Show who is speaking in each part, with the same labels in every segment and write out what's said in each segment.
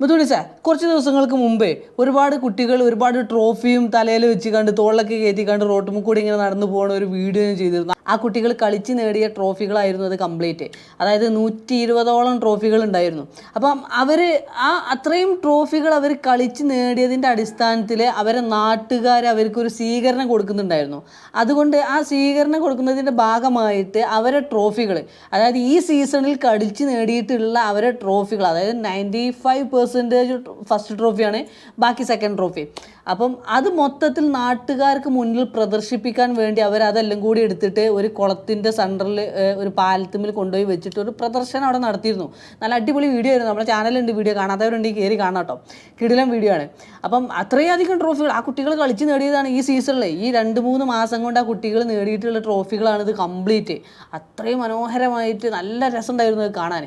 Speaker 1: മുതുണിച്ച കുറച്ച് ദിവസങ്ങൾക്ക് മുമ്പേ ഒരുപാട് കുട്ടികൾ ഒരുപാട് ട്രോഫിയും തലയിൽ വെച്ച് കണ്ട് തോളിലൊക്കെ കയറ്റി കണ്ട് റോട്ടും കൂടി ഇങ്ങനെ നടന്നു പോകുന്ന ഒരു വീഡിയോ ചെയ്തിരുന്നു. ആ കുട്ടികൾ കളിച്ച് നേടിയ ട്രോഫികളായിരുന്നു അത് കംപ്ലീറ്റ് അതായത് നൂറ്റി ഇരുപതോളം ട്രോഫികൾ ഉണ്ടായിരുന്നു. അപ്പം അവർ ആ അത്രയും ട്രോഫികൾ അവർ കളിച്ച് നേടിയതിന്റെ അടിസ്ഥാനത്തിൽ അവരെ നാട്ടുകാർ അവർക്കൊരു സ്വീകരണം കൊടുക്കുന്നുണ്ടായിരുന്നു. അതുകൊണ്ട് ആ സ്വീകരണം കൊടുക്കുന്നതിന്റെ ഭാഗമായിട്ട് അവരെ ട്രോഫികൾ അതായത് ഈ സീസണിൽ കളിച്ച് നേടിയിട്ടുള്ള അവരെ ട്രോഫികൾ അതായത് നയന്റി ഫൈവ് പെർസെന്റേജ് ഫസ്റ്റ് ട്രോഫിയാണ് ബാക്കി സെക്കൻഡ് ട്രോഫി അപ്പം അത് മൊത്തത്തിൽ നാട്ടുകാർക്ക് മുന്നിൽ പ്രദർശിപ്പിക്കാൻ വേണ്ടി അവർ അതെല്ലാം കൂടി എടുത്തിട്ട് ഒരു കുളത്തിന്റെ സെന്ററിൽ ഒരു പാലത്തുമ്മിൽ കൊണ്ടുപോയി വെച്ചിട്ട് ഒരു പ്രദർശനം അവിടെ നടത്തിയിരുന്നു. നല്ല അടിപൊളി വീഡിയോ ആയിരുന്നു. നമ്മുടെ ചാനലുണ്ട് വീഡിയോ കാണാത്തവരുണ്ടെങ്കിൽ കയറി കാണാം കേട്ടോ. കിടിലം വീഡിയോ ആണ്. അപ്പം അത്രയധികം ട്രോഫികൾ ആ കുട്ടികൾ കളിച്ച് നേടിയതാണ് ഈ സീസണിൽ ഈ രണ്ട് മൂന്ന് മാസം കൊണ്ട് ആ കുട്ടികൾ നേടിയിട്ടുള്ള ട്രോഫികളാണ് ഇത് കംപ്ലീറ്റ് അത്രയും മനോഹരമായിട്ട് നല്ല രസമുണ്ടായിരുന്നു അത് കാണാൻ.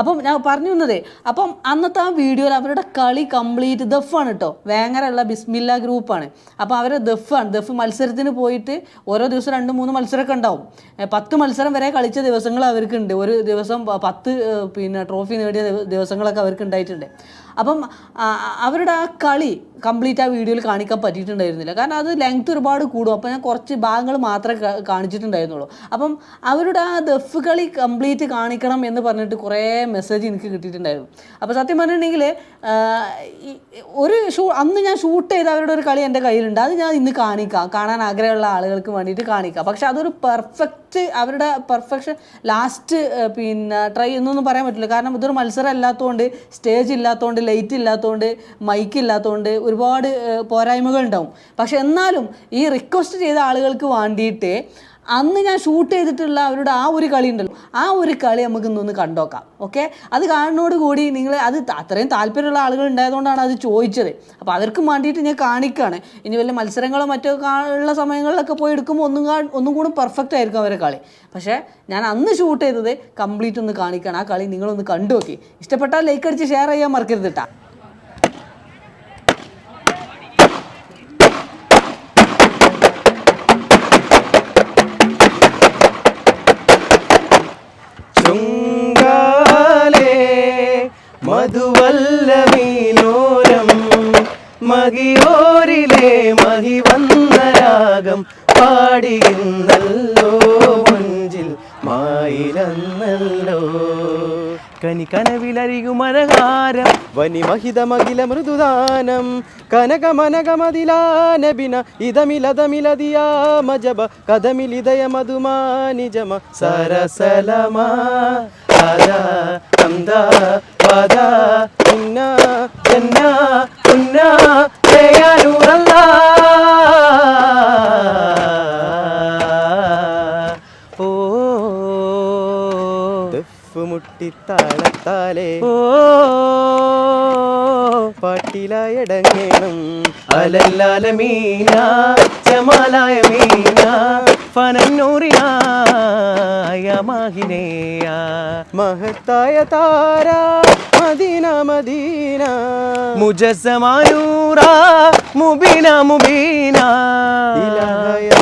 Speaker 1: അപ്പം ഞാൻ പറഞ്ഞു വന്നതേ അപ്പം അന്നത്തെ ആ വീഡിയോയിൽ അവരുടെ കളി കംപ്ലീറ്റ് ദഫാണ് കേട്ടോ വേങ്ങരയുള്ള ബിസ്മില്ല ഗ്രൂപ്പാണ് അപ്പോൾ അവരെ ദഫാണ് ദഫ് മത്സരത്തിന് പോയിട്ട് ഓരോ ദിവസം രണ്ട് മൂന്ന് മത്സരമൊക്കെ ഉണ്ടാവും. പത്ത് മത്സരം വരെ കളിച്ച ദിവസങ്ങൾ അവർക്കുണ്ട്. ഒരു ദിവസം പത്ത് പിന്നെ ട്രോഫി നേടിയ ദിവസങ്ങളൊക്കെ അവർക്ക് ഉണ്ടായിട്ടുണ്ട്. അപ്പം അവരുടെ ആ കളി കംപ്ലീറ്റ് ആ വീഡിയോയിൽ കാണിക്കാൻ പറ്റിയിട്ടുണ്ടായിരുന്നില്ല. കാരണം അത് ലെങ്ത് ഒരുപാട് കൂടും. അപ്പോൾ ഞാൻ കുറച്ച് ഭാഗങ്ങൾ മാത്രമേ കാണിച്ചിട്ടുണ്ടായിരുന്നുള്ളൂ. അപ്പം അവരുടെ ആ ദഫ് കളി കംപ്ലീറ്റ് കാണിക്കണം എന്ന് പറഞ്ഞിട്ട് കുറേ മെസ്സേജ് എനിക്ക് കിട്ടിയിട്ടുണ്ടായിരുന്നു. അപ്പോൾ സത്യം പറഞ്ഞിട്ടുണ്ടെങ്കിൽ ഒരു ഷൂ അന്ന് ഞാൻ ഷൂട്ട് ചെയ്ത അവരുടെ ഒരു കളി എന്റെ കയ്യിലുണ്ട്. അത് ഞാൻ ഇന്ന് കാണിക്കാം. കാണാൻ ആഗ്രഹമുള്ള ആളുകൾക്ക് വേണ്ടിയിട്ട് കാണിക്കാം. പക്ഷെ അതൊരു പെർഫെക്റ്റ് അവരുടെ പെർഫെക്ഷൻ ലാസ്റ്റ് പിന്നെ ട്രൈ എന്നൊന്നും പറയാൻ പറ്റില്ല. കാരണം ഇതൊരു മത്സരം അല്ലാത്തതുകൊണ്ട് സ്റ്റേജ് ഇല്ലാത്തതുകൊണ്ട് ലൈറ്റ് ഇല്ലാത്തതുകൊണ്ട് മൈക്ക് ഇല്ലാത്തതുകൊണ്ട് ഒരുപാട് പോരായ്മകൾ ഉണ്ടാവും പക്ഷെ എന്നാലും ഈ റിക്വസ്റ്റ് ചെയ്ത ആളുകൾക്ക് വേണ്ടിയിട്ട് അന്ന് ഞാൻ ഷൂട്ട് ചെയ്തിട്ടുള്ള അവരുടെ ആ ഒരു കളി ഉണ്ടല്ലോ ആ ഒരു കളി നമുക്ക് ഇന്നൊന്ന് കണ്ടോക്കാം ഓക്കെ അത് കാണുന്നതോട് കൂടി നിങ്ങൾ അത് അത്രയും താല്പര്യമുള്ള ആളുകൾ ഉണ്ടായതുകൊണ്ടാണ് അത് ചോദിച്ചത്. അപ്പോൾ അവർക്കും വേണ്ടിയിട്ട് ഞാൻ കാണിക്കുകയാണ് ഇനി വല്ല മത്സരങ്ങളോ മറ്റോ ഉള്ള സമയങ്ങളിലൊക്കെ പോയി എടുക്കുമ്പോൾ ഒന്നും ഒന്നും കൂടി പെർഫെക്റ്റ് ആയിരിക്കും അവരെ കളി. പക്ഷേ ഞാൻ അന്ന് ഷൂട്ട് ചെയ്തത് കംപ്ലീറ്റ് ഒന്ന് കാണിക്കുകയാണ് ആ കളി നിങ്ങളൊന്ന് കണ്ടു നോക്കി ഇഷ്ടപ്പെട്ടാൽ ലൈക്ക് അടിച്ച് ഷെയർ ചെയ്യാൻ മറക്കരുത് കേട്ടോ
Speaker 2: ചുങ്കാലേ മധുവല്ലമീലോരം മകിയോരിലെ മഹി വന്ന രാഗം പാടിയുന്നല്ലോ മുഞ്ചിൽ കനി കനവിലരികുമരഹാരം വനിമഹിതമകില മൃദുദാനം. കനകമനകമതിലാനബിന ഇതമിലതമിലതിയാ മജബ. കഥമിലിതയ മധുമാനിജമ സരസലമാ ആദാ അന്ദാ പാട്ടിലായടങ്ങേണം. ഓ അലല്ലാല മീന ചമാലായ മീന ഫനന്നൂറിനായ മാഹിനേയ. മഹത്തായ താര മദീന മദീന. മുജസമാനൂറ മുബീന മുബീന. ഇലാഹയാദൻ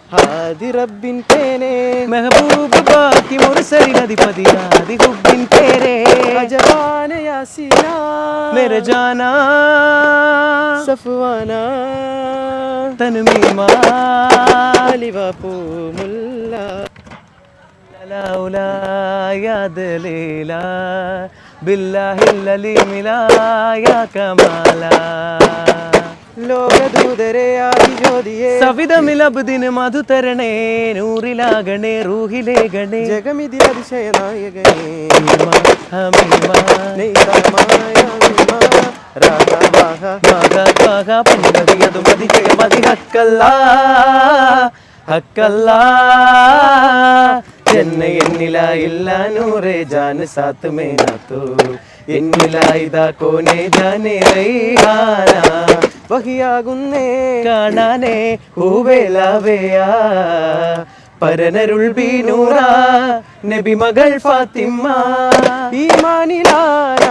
Speaker 2: ഹാദി റബ്ബിൻ പേരെ മെഹബൂബ് ബാക്കി മുർസലിനധിപതി ഹാദി ഹുബിൻ പേരെ. അജവാന യാസീന മേര ജാന സഫ്വാന തനുമീമാ അലിവാപ്പൂ മുല്ല. ലൗലാ യാദ് ലീലാ بالله الذي ലോകദൂതരെ ആദിജ്യോതിയെ. സവിതമിലബ്ദിന് മധുതരണേ നൂറിലാകണേ റൂഹിലേ ഗണേ. ജഗമിതി അതിശയ നായകനേ ചെന്ന എന്നിലായില്ല നൂറേ ജാൻ സാത്ത് മേനാത്തു എന്നില ഇതാ കോനെ ജാനേ റൈഹാന. വഹിയാകുന്നേ. കാണാനേ ഹൂവേലാവേയാ. പരനരുൾ ബീനൂറ നബി മകൾ ഫാത്തിമ്മ ഈമാനിലാന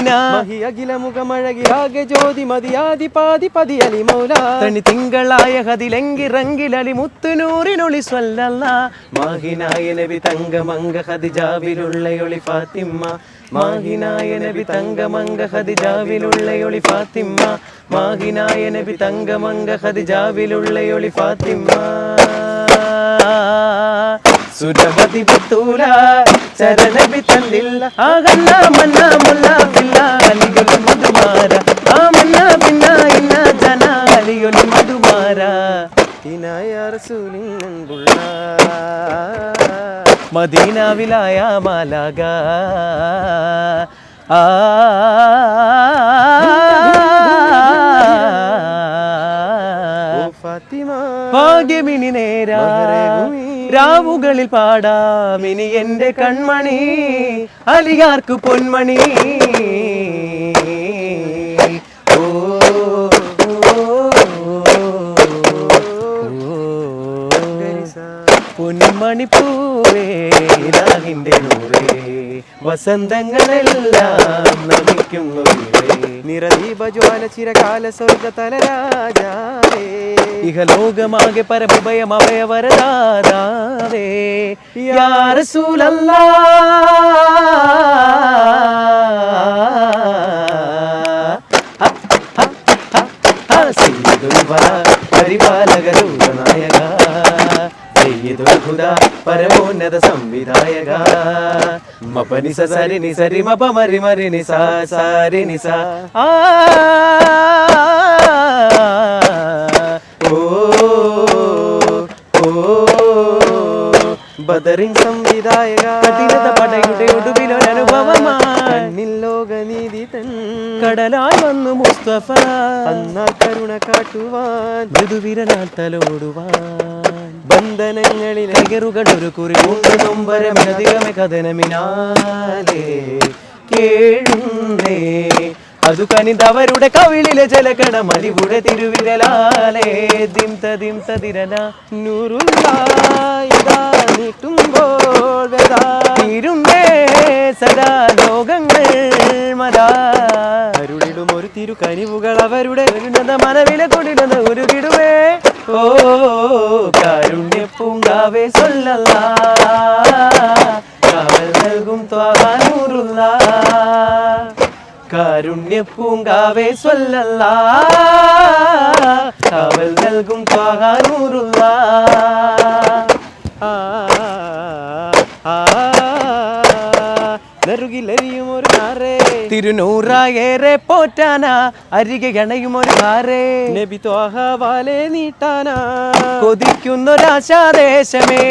Speaker 2: അറ്റല്ലമാന ഈ ഭൂവിലാലാമിഴിവാനമീന അഖില മുഖമഴകിലാകെ ജ്യോതി മതിയാതി പാതി പതി അലി മൗല തണി തിങ്കളായ ഹതിലെങ്കിറങ്കിലി മുത്തുനൂറിനൊളി സ്വല്ലല്ല മാഹിനായ നബി തങ്കമംഗ ഹദിജാവിലുള്ളയൊളി ഫാത്തിമ്മ മാഹിനായ നബി തങ്കമംഗ ഹദിജാവിലുള്ളയൊളി ഫാത്തിമ്മ മാഹിനായ നബി തങ്കമംഗ ഹദിജാവിലുള്ളയൊളി ഫാത്തിമ്മ സുരവതി പുത്തൂല ചരണബി തന്നില്ല. ആകല്ല മന്ന മുല്ല പില്ല അലിയൊലി മധുമാര. ആ മന്ന പിന്ന ഇന്ന ജന അലിയൊലി മധുമാര. ഇനായ മദീനാവിലായ മാലാക. ആ ഫാത്തിമ ഭാഗ്യമിനി നേരാ. രാവുകളിൽ പാടാം. ഇനി എന്റെ കൺമണി അലിയാർക്ക് പൊന്മണി. ഓ, പൊന്മണി പൂവേ ഇലാഹിന്റെ നൂറേ. വസന്തങ്ങളെല്ലാം നമിക്കുന്നു നിറദീപ ജ്വാല ചിരകാല സ്വർഗ തലരാജാവേ ഇഹലോകമാകെ പരമുഭയം അഭയവരദാതാവേ യാ റസൂലല്ലാ സയ്യിദുൽ വറ പരിപാലകരൂപനായക സയ്യിദുൽ ഹുദ പരമോന്നത സംവിധായക മപനി സരി നി സരി മപ മരി മരി നി സ സാരി ബദറിൻ സംവിധായക. കഠിനത പടയുടെ ഒടുവിലൊരനുഭവമായി ലോകനീതി തൻ. കടലായി വന്നു മുസ്തഫ. അന്നാ കരുണ കാട്ടുവാൻ. മൃദുവിരനാൽ തലോടുവാൻ. ബന്ധനങ്ങളിൽ അകറുകൾ ഒരു കുറി നൊമ്പരമിനധികമേ കഥനമിനാലേ. കേഴുന്നേ. അതു കനിതവരുടെ കവിളിലെ ജലകണ മലിവുടെ തിരുവിരലാലേ. ദിംത തതിരല നൂറുല്ലായിതാ നീട്ടുമ്പോൾ വെതാ സദാ ലോകങ്ങൾ മതാ അരുളിടും ഒരു തിരു കനിവുകൾ അവരുടെ ഉന്നത മനവിലെ കൊണ്ടിടുന്ന ഒരു കിടുവേ ഓ കാരുണ്യ പൂങ്കാവേ സൊല്ലല്ല. കാവൽ നൽകും ത്വാനൂറുള്ള കാരുണ്യ പൂങ്കാവേ സ്വല്ലല്ല കാവൽ നൽകും കാറേ. തിരുനൂറായേറെ പോറ്റാനാ. അരികെ അണയും ഒരു കാറേ. നബി ത്വാഹവാലെ നീട്ടാനാ. കൊതിക്കുന്നൊരാശാദേശമേ.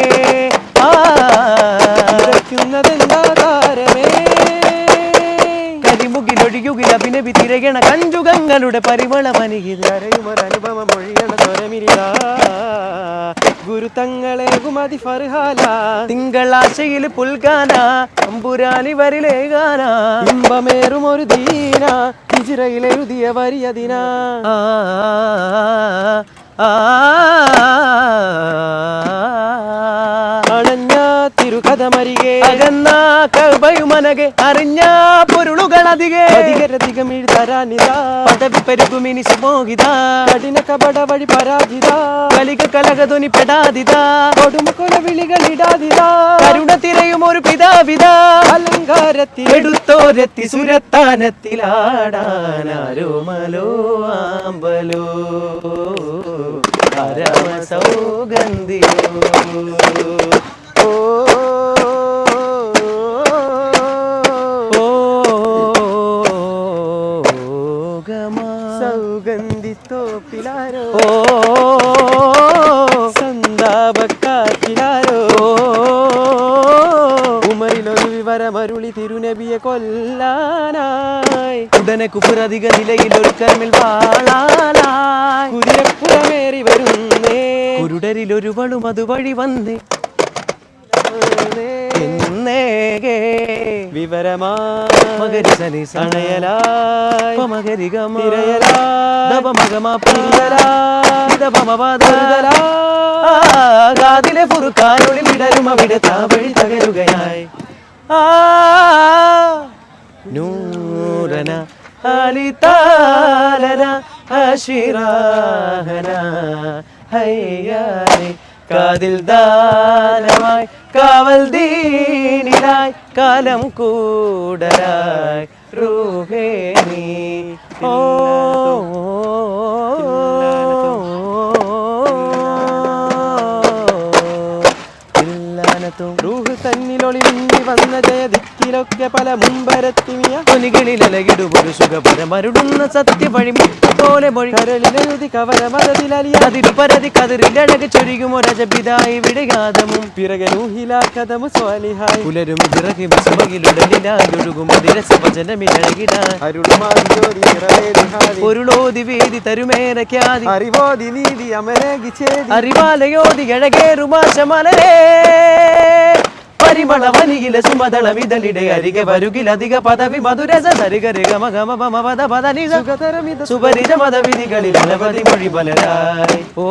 Speaker 2: ആ കൊതിക്കുന്നതെന്താ കരിമുകിലൊഴിയുകിൽ അഭിനവി തിരകണ കഞ്ചുകങ്ങളുടെ പരിമളമനികിതരയുമൊരനുഭവം ഒഴിയണ തൊരമിരിതാ ഗുരുതങ്ങളെ ഗുമതി ഫർഹാല തിങ്കളാശയിൽ പുൽകാന അമ്പുരാനി വരിലേകാന ഇമ്പമേറും ഒരു ദീന ഹിജിറയിലെഴുതിയ വരിയതിന അണഞ്ഞ തിരുകഥമരികെ അകന്ന കൽബയുമനകെ അറിഞ്ഞ പൊരുളുകളധികെ. അധികരധികം എഴുതരാനിതാ പദവി പെരുകുമിനി സുമോഹിത. കഠിന കപട വഴി പരാജിത. കലിക കലകധ്വനി പെടാതിത. കൊടുമുക്കൊല വിളികളിടാതിത. കരുണ തിരയും ഒരു പിതാവിത. അലങ്കാരത്തിൽ എടുത്തോരത്തി സുരത്താനത്തിലാടാനാരോ മലോ ആമ്പലോ. പരമ ഓ സന്താപക്കാറ്റിലാരോ ഉമരിലൊരു വിവരമരുളി തിരുനബിയെ കൊല്ലാനായി. ഉടനെ കുപുരധിക നിലയിൽ ഒരു കർമ്മിൽ വാളാനായി. കുതിരപ്പുറമേറി വരുന്നേ. കുരുടരിൽ ഒരുവളും അതുവഴി വന്നേ. വന്നേകേ കാതിലെ ഫുറുക്കാനൊളി വിടരും അവിടെ താവഴി തകരുകയായി. ആ നൂരന അലിതാലന അശിറാഹന കാതിൽ ദാനമായി കാവൽ ദീനിലായി കാലം കൂടരായി റൂഹേ നീ ഓ
Speaker 3: റൂഹ് തന്നിലൊളി മിന്നി വന്ന ജയദിക്കിലൊക്കെ പല മുമ്പരത്തിമിയ.
Speaker 2: തൊനികളിലകിടുപൊരു സുഖപരമരുടുന്ന സത്യവഴി പോലെ മൊഴി
Speaker 3: കരളിലെഴുതി കവര മതത്തിലലിയ
Speaker 2: അതിരു പരതി കതിരിലഴക് ചൊരികുമോ രജപിതായി വിടയാതമും
Speaker 3: പിറകെ നൂഹില കഥമു സ്വാലിഹായി.
Speaker 2: പുലരും പിറകി വിസുമകിലുടലിലായൊഴുകും അതിരസവചനമിഴകിടാൻ
Speaker 3: അരുളുമാൻ ജ്യോതി നിറവേദിഹാരി
Speaker 2: പൊരുളോതി വേദി തരുമേരക്കാതി
Speaker 3: അറിവോതി നീതി അമരേകി ചേതി.
Speaker 2: അറിവാലയോതി എഴകേറുമാശമലരേ. പരിമള വനികില സുമതള വിതലിടെ അരികെ വരുകിലധിക പദവി മധുരസ സരിഗരി ഗമ ഗമ പമ പദ പദ നിസ സുപരിച മതവിധികളിൽ അനവധി മൊഴി പലരായി ഓ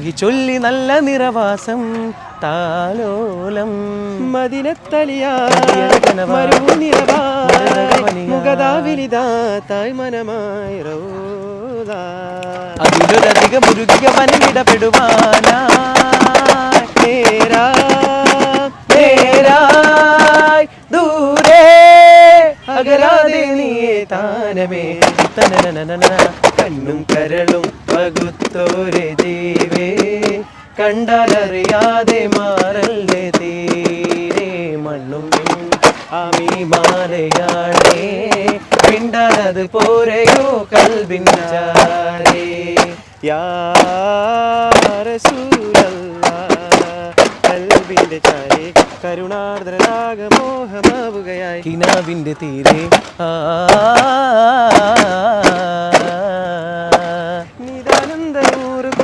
Speaker 2: മഹി ചൊല്ലി നല്ല നിറവാസം താലോലം. അതിലൊരധിക മുരുകിയ
Speaker 3: നേരാ
Speaker 2: നേരായി ദൂരെ അകലാതെ നീയെ താനമേ കണ്ണും കരളും പകുത്തോരെ ജീവേ കണ്ടാലറിയാതെ മാറല്ലേ തീരെ മണ്ണും ആമീ മാലയാണേ പിണ്ടാലത് പോരെയോ
Speaker 3: റസൂലല്ലാ കൽബിന്റെ ചാരി. കരുണാർദ്രരാഗ മോഹമാവുകയായി
Speaker 2: കിനാവിന്റെ തീരെ ആ.
Speaker 3: നിതാനന്ദനൂറ് കൊണ്ട്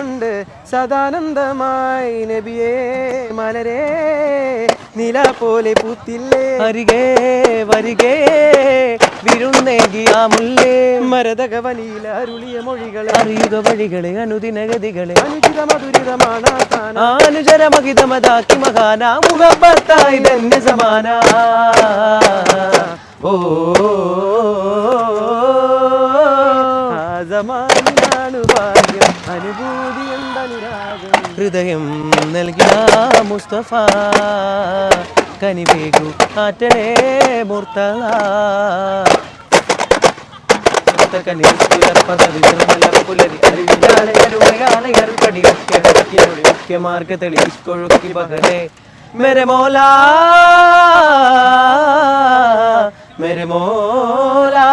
Speaker 3: സദാനന്ദമായി നബിയേ മലരേ നില പോലെ പൂത്തില്ലേ?
Speaker 2: അരികെ വരികെ വിരുന്നേകിയാമുല്ലേ
Speaker 3: മരതകവനിയിൽ അരുളിയ മൊഴികളെ
Speaker 2: അറിയുക വഴികളെ അനുദിനഗതികളെ
Speaker 3: അനുചിത മധുരിതമാണ്
Speaker 2: ആനുചരമഹിതമതാക്കി മഹാന മുഖത്തായി തന്നെ സമാന. ഓ
Speaker 3: ആസമാനാണ് ഭാഗ്യം അനുഭൂതി എന്തനുരാഗം
Speaker 2: ഹൃദയം നൽകിയ മുസ്തഫ കനിവേഗു ആറ്റലേ മുർത്തല മാർഗ തെളിക്കൊഴുക്കി പകലേ मेरे मौला मेरे मौला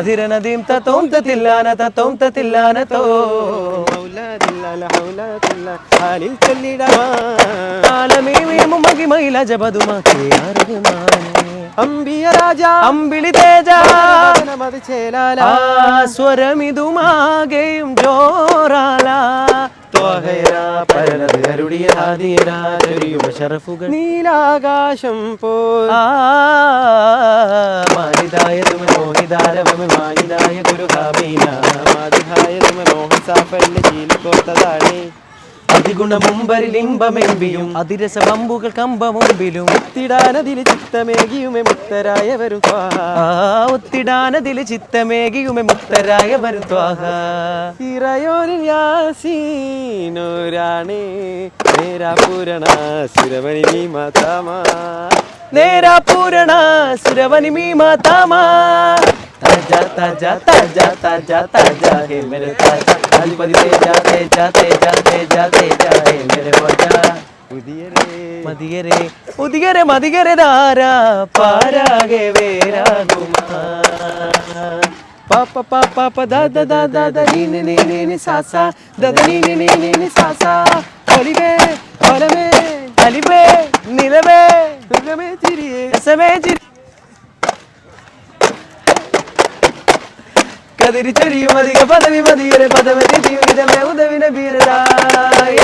Speaker 2: ധിരണ ധിരണ ദീം തത്തോം തത്തില്ലാന തത്തോം തത്തില്ലാന തോ മഹിമയില ജപതുമാക്കേ അർഹമാനേ
Speaker 3: അമ്പിയ രാജ.
Speaker 2: അമ്പിളി തേജ. സ്വരമിതുമാകെയും
Speaker 3: നീലാകാശം പോ
Speaker 2: ആ മാനിതായ തുമ മോഹിതാരവമ മാനിതായ
Speaker 3: മാതിഹായ തുമ മോഹസാഫല്യ ചീലിക്കോത്തതാണേ
Speaker 2: അതിഗുണമുമ്പരിലിംബമെമ്പിയും അതിരസ പമ്പുകൾ കമ്പമുമ്പിലും.
Speaker 3: ഒത്തിടാനതിൽ ചിത്തമേകിയുമെ മുക്തരായ വരുത്വാ
Speaker 2: ആ ഒത്തിടാനതിൽ ചിത്തമേകിയുമെ മുക്തരായ വരുത്വാഹ
Speaker 3: ഇറയോനിൽ യാസീനോരാണേ നേരാ പൂരണ സുരവനി നീ മാതാമാ
Speaker 2: നേരാ പൂരണ മീ മാതാമാ താജാ താജാ താജാ താജാ താജാ ഹേ മേരെ താജ. അധിപതി തേജ തേജ തേജ തേജ തേജ ഹേ മേരെ വജ
Speaker 3: പുതിയരേ
Speaker 2: മതിയരെ ഉദിയരെ മതിയരെ ധാര പാരാകെ വേരാകുമാ പാപ്പ പാപ്പ പ ദ ദ ദ ദ ദ നീ നി നീ നീ നി സാ സാ ദ ദ നീ നി നീ നീ നി സാ സാ ഒലിവേ ഒലമേ അലിവേ നിലവേ സുഖമേ ചിരിയേ രസമേ ചിരി കതിരി ചൊരിയും അധിക പദവി മതിയൊരു പദവതി ജീവിതമേ ഉദവിന ബീരതായ